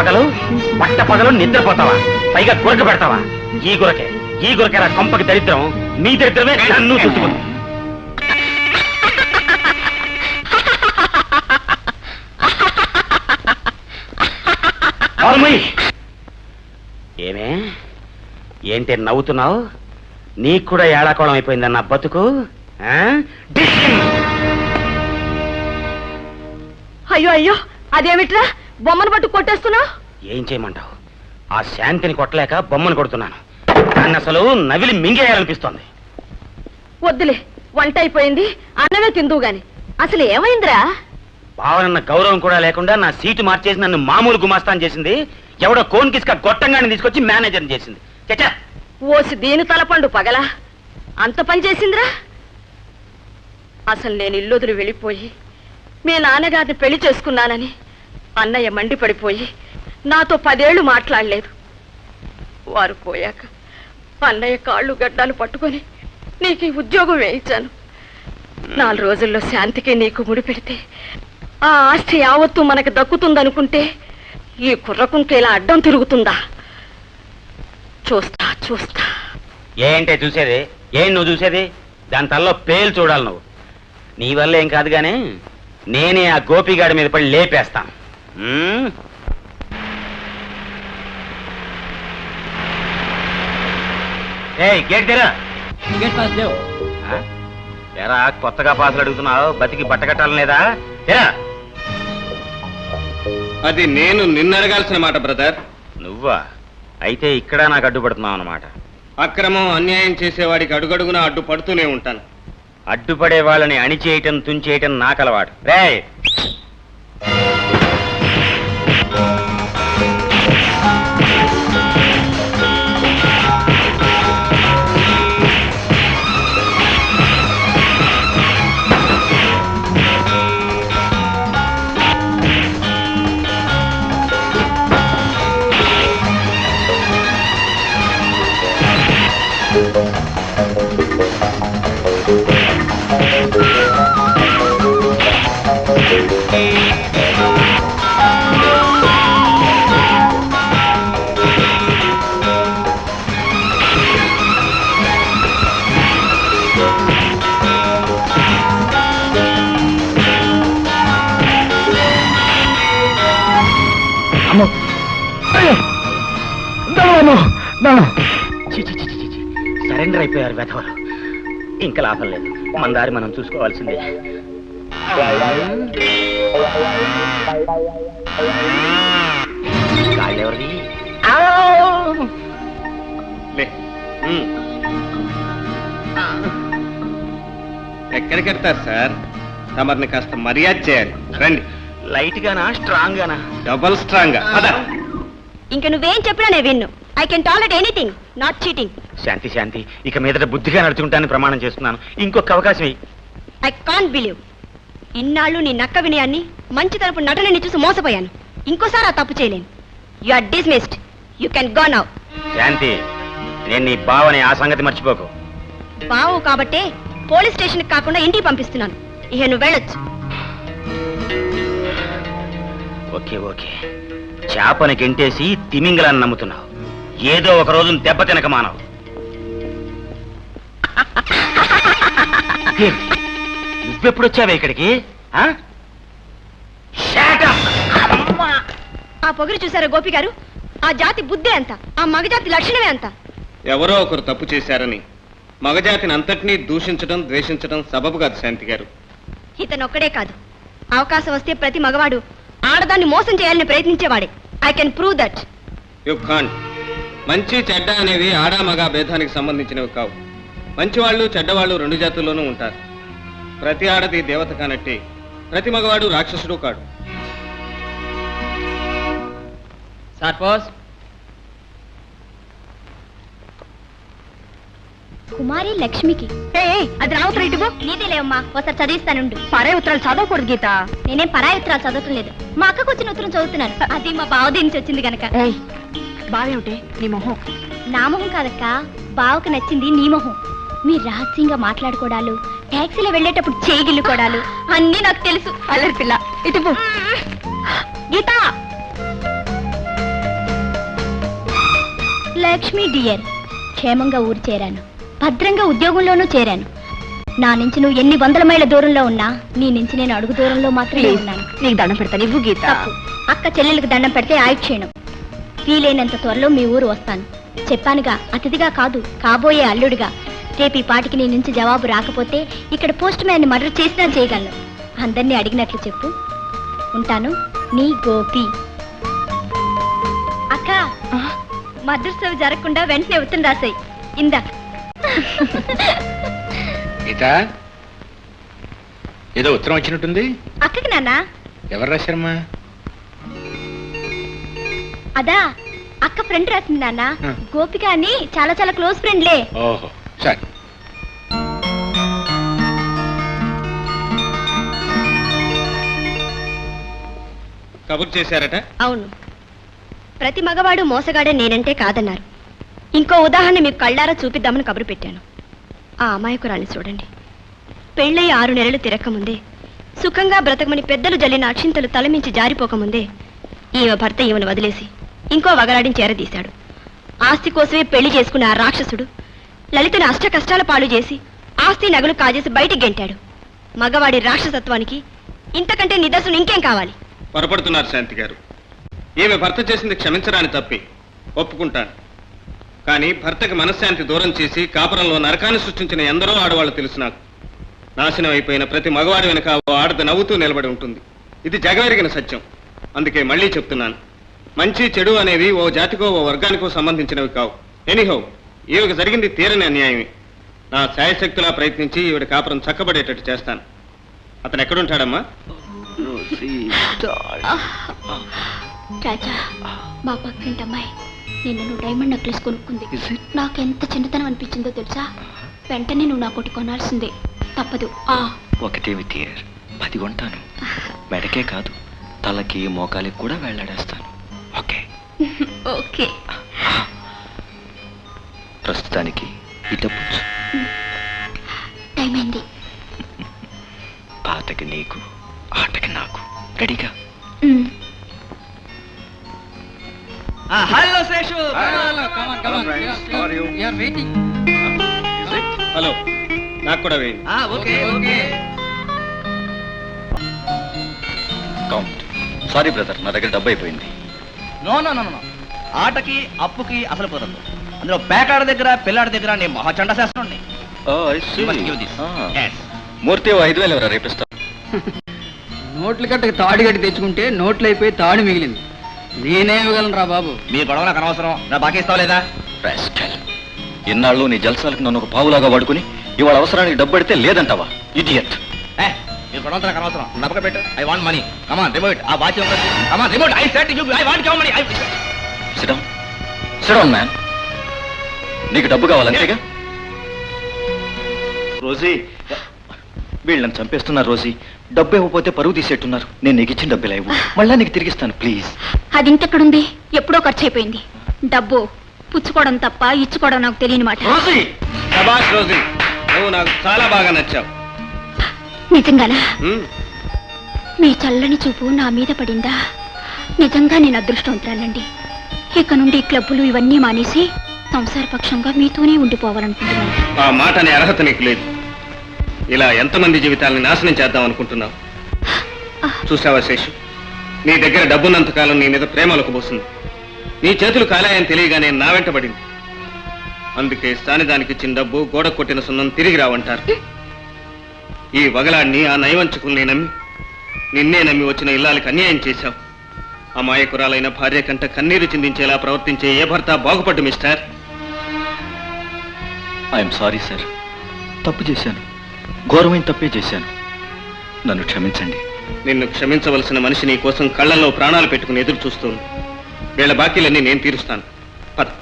పగలు పట్ట పగలు నిద్రపోతావా? పైగా గురక పెడతావా? ఈ గురకే ఈ గురకేరా కొంపకి దరిద్రం నీ దరిద్రమే నన్ను చుట్టుకుంది ఏమే? ఏంటి నవ్వుతున్నావు? నీకు కూడా ఏడాకోళం అయిపోయిందన్న బతుకు ఆ? అయ్యో అయ్యో అదేమిట్రా? బొమ్మను పట్టు కొట్టేస్తున్నావు? ఏం చేయమంటావు? ఆ శాంతిని కొట్టలేక బొమ్మను కొడుతున్నాను. దాన్ని అసలు నవిలి మింగేయాలనిపిస్తోంది. వద్దులే వంట అయిపోయింది అన్నమే తిందువు గాని. అసలు ఏమైందిరా? భావనన్న గౌరవం కూడా లేకుండా నా సీటు మార్చేసి నన్ను మామూలు గుమాస్తాన్ చేసింది. ఎవడో కోన్ కిస్క గొట్టంగాని తీసుకొచ్చి మేనేజర్ చేసింది. చచ్చా! ఓసి దీని తలపండు పగలా. అంత పని చేసిందిరా? అసలు నేను ఇల్లొదిలి వెళ్ళిపోయి మీ నాన్నగారిని పెళ్ళి చేసుకున్నానని అన్నయ్య మండిపడిపోయి నాతో పదేళ్ళు మాట్లాడలేదు. వారు పోయాక అన్నయ్య కాళ్ళు గడ్డాలు పట్టుకొని నీకు ఈ ఉద్యోగం వేయించాను. నాలుగు రోజుల్లో శాంతికి నీకు ముడిపెడితే ఆ ఆస్తి యావత్తు మనకు దక్కుతుందనుకుంటే ఈ కుర్రకుంక ఇలా అడ్డం తిరుగుతుందా? చూస్తా చూస్తా. ఏంటే చూసేది? ఏం నువ్వు చూసేది? దాని తల్లో పేలు చూడాలి నువ్వు. నీ వల్ల ఏం కాదు కానీ నేనే ఆ గోపిగాడి మీద పడి లేపేస్తాను. ఏయ్ గేట్ తెరా. గేట్ పాస్ లేవు. ఆ? ఎరా కొత్తగా పాసులు అడుగుతున్నావు బతికి బట్టకట్టాలని లేదా తెరా. అది నేను నిన్ను అడగాల్సిన మాట బ్రదర్. నువ్వా? అయితే ఇక్కడ నాకు అడ్డుపడుతున్నావు అన్నమాట. అక్రమం అన్యాయం చేసేవాడికి అడుగడుగున అడ్డు పడుతూనే ఉంటాను. అడ్డుపడే వాళ్ళని అణిచేయటం తుంచేయటం నాకు అలవాటు. రే సరెండర్ అయిపోయారు వెధవలు. ఇంకా లాభం లేదు. మన దారి మనం చూసుకోవాల్సిందే. కాళ్ళెవరిది. ఎక్కడికి వెళ్తారు సార్? తమరిని కాస్త మర్యాద చేయాలి. రండి. లైట్ గానా స్ట్రాంగ్ గానా డబల్ స్ట్రాంగ్ అద ఇంక నువ్వేం చెప్పినా నేను విన్ను. I can tolerate anything not cheating Shanti Shanti. ఇక మీదట బుద్ధిగా నడుచుకుంటానని ప్రమాణం చేస్తున్నాను. ఇంకొక అవకాశం. ఐ కాంట్ బిలీవ్ ఇన్నాళ్ళు నీ నక్క వినయాన్ని మంచి తరపు నటనని చూసి మోసపోయాను. ఇంకోసారి ఆ తప్పు చేయలేను. You are dismissed you can go now Shanti నేను నీ బావని ఆ సంగతి మర్చిపోకు. బావు కాబట్టే పోలీస్ స్టేషన్ కాకుండా ఇంటికి పంపిస్తున్నాను. ఇక నువ్వు వెళ్ళొచ్చు. Okay okay. చేపని గెంటేసి తిమింగలాన్ని నమ్ముతున్నావు. ఏదో ఒక రోజు దెబ్బ తినక మానవు? నువ్వెప్పుడు వచ్చావే ఇక్కడికి? ఆ? Shut up! ఆ పొగరు చూసారా గోపి గారు? ఆ జాతి బుద్ధే అంత ఆ మగజాతి లక్షణమే అంత. ఎవరో ఒకరు తప్పు చేశారని మగజాతిని అంతటినీ దూషించడం ద్వేషించడం సబబు కాదు శాంతి గారు. ఇతనొక్కడే కాదు. అవకాశం వస్తే ప్రతి మగవాడు ఆడదాన్ని మోసం చేయాలని ప్రయత్నించేవాడే. I can prove that you can't మంచి చెడ్డ అనేవి ఆడా మగ భేదానికి సంబంధించినవి కావు. మంచివాళ్ళు చెడ్డవాళ్ళు రెండు జాతుల్లోనూ ఉంటారు. ప్రతి ఆడది దేవత కానట్టే ప్రతి మగవాడు రాక్షసుడు కాడు. సార్ పోస్. కుమారి లక్ష్మికి. అది రావుతురా ఇటువో నీదేలేమ్మా ఒకసారి చదివిస్తానుండు. పరే ఉత్తరాలు చదవకూడదు గీత. నేనేం పరాయి ఉత్తరాలు చదవటం లేదు. మా అక్కకు వచ్చిన ఉత్తరం చదువుతున్నాను అది మా బావది నుంచి వచ్చింది గనక. బావేమిటి? నీ మొహం. నా మొహం కాదక్క. బావకు నచ్చింది నీ మొహం. మీరు రహస్యంగా మాట్లాడుకోవడాలు టాక్సీలో వెళ్ళేటప్పుడు చేగిల్లుకోవడాలు అన్నీ నాకు తెలుసు. అల్లరి పిల్ల. ఇటు గీత! లక్ష్మి డియర్ క్షేమంగా ఊరు చేరాను. భద్రంగా ఉద్యోగంలోనూ చేరాను. నా నుంచి నువ్వు ఎన్ని వందల మైళ్ళ దూరంలో ఉన్నా నీ నుంచి నేను అడుగు దూరంలో మాత్రమే ఉన్నాను. నీకు దండం పెడతాను ఇవ్వు గీత. అక్క చెల్లెలకు దండం పెడితే ఆయుక్షీణం. వీలైనంత త్వరలో మీ ఊరు వస్తాను. చెప్పానుగా అతిథిగా కాదు కాబోయే అల్లుడిగా. రేపు ఈ పాటికి నీ నుంచి జవాబు రాకపోతే ఇక్కడ పోస్ట్ మ్యాన్ మర్డర్ చేసినా చేయగలను. అందరినీ అడిగినట్లు చెప్పు. ఉంటాను. నీ గోపి. అక్క మర్డర్ సేవ జరగకుండా వెంటనే ఉత్తరం రాసాయి. ఇందా. గీత ఏదో ఉత్తరం వచ్చినట్టుంది? అక్కకి నాన్నా. ఎవరు రాశారమ్మా? అదా అక్క ఫ్రెండ్ రాసింది నాన్న. ఆ. గోపిక అని చాలా చాలా క్లోజ్ ఫ్రెండ్లే ఓహో సరే. కబుర్ చేశారట? అవును. ప్రతి మగవాడు మోసగాడే నేనంటే కాదన్నారు. ఇంకో ఉదాహరణ మీకు కళ్ళారా చూపిద్దామని కబురు పెట్టాను. ఆ అమాయకురాల్ని చూడండి. పెళ్ళయి ఆరు నెలలు తిరక్కముందే సుఖంగా బ్రతకమని పెద్దలు జల్లిన అక్షింతలు తలమించి జారిపోకముందే ఈమె భర్త ఈమెను వదిలేసి ఇంకో వగలాడిని చేరదీశాడు. ఆస్తి కోసమే పెళ్ళి చేసుకున్న ఆ రాక్షసుడు లలితను అష్ట కష్టాల పాలు చేసి ఆస్తి నగలు కాజేసి బయటికి గెంటాడు. మగవాడి రాక్షసత్వానికి ఇంతకంటే నిదర్శనం ఇంకేం కావాలి? పొరపడుతున్నారు శాంతి గారు. ఈమె భర్త చేసింది క్షమించరాని తప్పి. ఒప్పుకుంటాను. కానీ భర్తకి మనశ్శాంతి దూరం చేసి కాపురంలో నరకాన్ని సృష్టించిన ఎందరో ఆడవాళ్ళు తెలుసు నాకు. నాశనం అయిపోయిన ప్రతి మగవాడి వెనక ఓ ఆడది నవ్వుతూ నిలబడి ఉంటుంది. ఇది జగవెరిగిన సత్యం. అందుకే మళ్ళీ చెప్తున్నాను. మంచి చెడు అనేవి ఓ జాతికో ఓ వర్గానికో సంబంధించినవి కావు. ఎనీహో ఈవికి జరిగింది తీరని అన్యాయమే. నా శాయశక్తులా ప్రయత్నించి ఈవిడ కాపురం చక్కబడేటట్టు చేస్తాను. అతను ఎక్కడుంటాడమ్మా? రాజా మా పక్కింటి అమ్మాయి నిన్న నువ్వు డైమండ్ నెక్లెస్ కొనుక్కుంది. నాకెంత చిన్నతనం అనిపించిందో తెలుసా? వెంటనే నువ్వు నా కొట్టి కొనాల్సిందే. తప్పదు. ఆ. ఒకటేమి తీయర్ పది కొంటాను. మెడకే కాదు తలకి మోకాలికి కూడా వేలాడేస్తాను ఓకే. ప్రస్తుతానికి టైం అయింది పాటకి నీకు ఆటకి నాకు. రెడీగా. హలో శేషు. వెయిటింగ్ హలో నాకు కూడా వేయండి. Okay okay count sorry brother నా దగ్గర డబ్బు అయిపోయింది. నో నో నో నో ఆటకి అప్పుకి అసలు కుదరదు. అందులో పేకాడ దగ్గర పిల్లాడి దగ్గర నేను మహాచండ శాస్త్రం మూర్తి ఓ ఐదు వేలు ఎవరా రేపిస్తా. నోట్లు గట్టకి తాడు గట్టి తెచ్చుకుంటే నోట్లు అయిపోయి తాడు మిగిలింది. నేనే ఇవ్వగలను రా బాబు. మీ గొడవ నాకు అనవసరం. నా బాకీ ఇస్తావా లేదా? రాస్కల్. ఇన్నాళ్ళు నీ జల్సాలకు నన్ను ఒక పావులాగా వాడుకుని ఇవాళ అవసరానికి డబ్బు పెడితే లేదంటావా? ఇడియట్ ఏ మీ గొడవ నాకు అనవసరం. నమ్మక పెట్టు. I want money come on remote ఆ watch come on remote I set you I want come money I sit down sit down man నీకు డబ్బు కావాలంతేగా రోజీ వీళ్ళని చంపేస్తున్నారు రోజీ. డబ్బు ఇవ్వకపోతే పరువు తీసేట్టున్నారు. నేను నీకు ఇచ్చిన డబ్బులు ఇవ్వు. మళ్ళా నీకు తిరిగిస్తాను ప్లీజ్. అది ఇంకెక్కడుంది? ఎప్పుడో ఖర్చు అయిపోయింది డబ్బు పుచ్చుకోవడం తప్ప ఇచ్చుకోవడం నాకు తెలియని మాట. రోజీ రోజీ నువ్వు నాకు చాలా బాగా నచ్చావు. నిజంగానా? మీ చల్లని చూపు నా మీద పడిందా? నిజంగా నేను అదృష్టవంతురాలండి. ఇక నుండి క్లబ్బులు ఇవన్నీ మానేసి సంసారపక్షంగా మీతోనే ఉండిపోవాలనుకుంటున్నాను. ఆ మాట అనే అర్హత నీకు లేదు. ఇలా ఎంతమంది జీవితాలని నాశనం చేద్దాం అనుకుంటున్నావు? చూసావా శేషు? నీ దగ్గర డబ్బున్నంతకాలం నీ మీద ప్రేమ పోస్తుంది నీ చేతులు కాలాయని తెలియగానే నా వెంటబడింది అందుకే స్థానిదానికి ఇచ్చిన డబ్బు గోడ కొట్టిన సున్నం తిరిగి రావంటారు. ఈ వగలాడిని ఆ నయవంచకుల్ని నమ్మి నిన్నే నమ్మి వచ్చిన ఇల్లాలకి అన్యాయం చేశావు. అమాయకురాలైన భార్య కంట కన్నీరు చిందించేలా ప్రవర్తించే ఏ భర్త బాగుపడ్డు మిస్టర్? I'm sorry sir. తప్పు చేశాను. ఘోరమైన తప్పే చేశాను. నన్ను క్షమించండి. నిన్ను క్షమించవలసిన మనిషి నీ కోసం కళ్ళల్లో ప్రాణాలు పెట్టుకుని ఎదురు చూస్తోంది. వీళ్ళ బాకీలన్నీ నేను తీరుస్తాను.